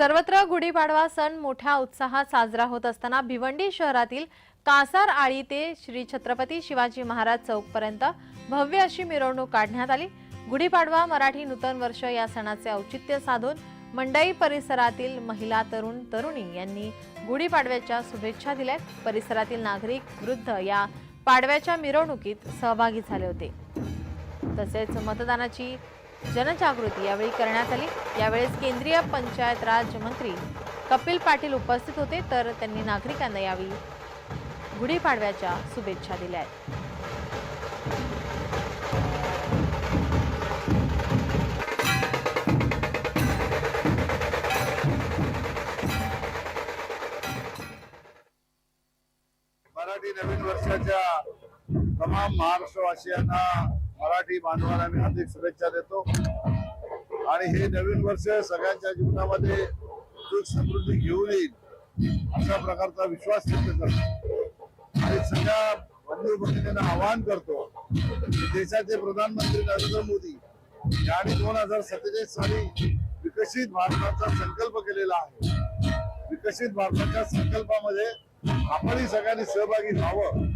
सर्वत्र गुढीपाडवा सण मोठ्या उत्साहात साजरा होत असताना भिवंडी शहरातील कासार आळी ते श्री छत्रपती शिवाजी महाराज चौकपर्यंत भव्य अशी मिरवणूक काढण्यात आली. गुढीपाडवा मराठी नूतन वर्ष या सणाचे औचित्य साधून मंडई परिसरातील महिला तरुण तरुणी यांनी गुढीपाडव्याच्या शुभेच्छा दिल्या. परिसरातील नागरिक वृद्ध या पाडव्याच्या मिरवणुकीत सहभागी झाले होते. तसेच मतदानाची जनजागृती यावेळी करण्यात आली. यावेळेस केंद्रीय पंचायत राज मंत्री कपिल पाटील उपस्थित होते. तर त्यांनी नागरिकांना यावेळी गुढीपाडव्याच्या शुभेच्छा दिल्या आहेत. मराठी नवीन वर्षाच्या तमाम महाराष्ट्रवासियांना मराठी बांधवांना मी हार्दिक शुभेच्छा देतो. आणि हे नवीन वर्ष सगळ्यांच्या जीवनामध्ये सुख समृद्धी घेऊन येईल अशा प्रकारचा विश्वास व्यक्त करतो. आणि सगळ्या बंधू भगिनींना आवाहन करतो की देशाचे प्रधानमंत्री नरेंद्र मोदी यांनी दोन हजार सत्तेचाळीस साली विकसित भारताचा संकल्प केलेला आहे. विकसित भारताच्या संकल्पामध्ये आपणही सगळ्यांनी सहभागी व्हावं.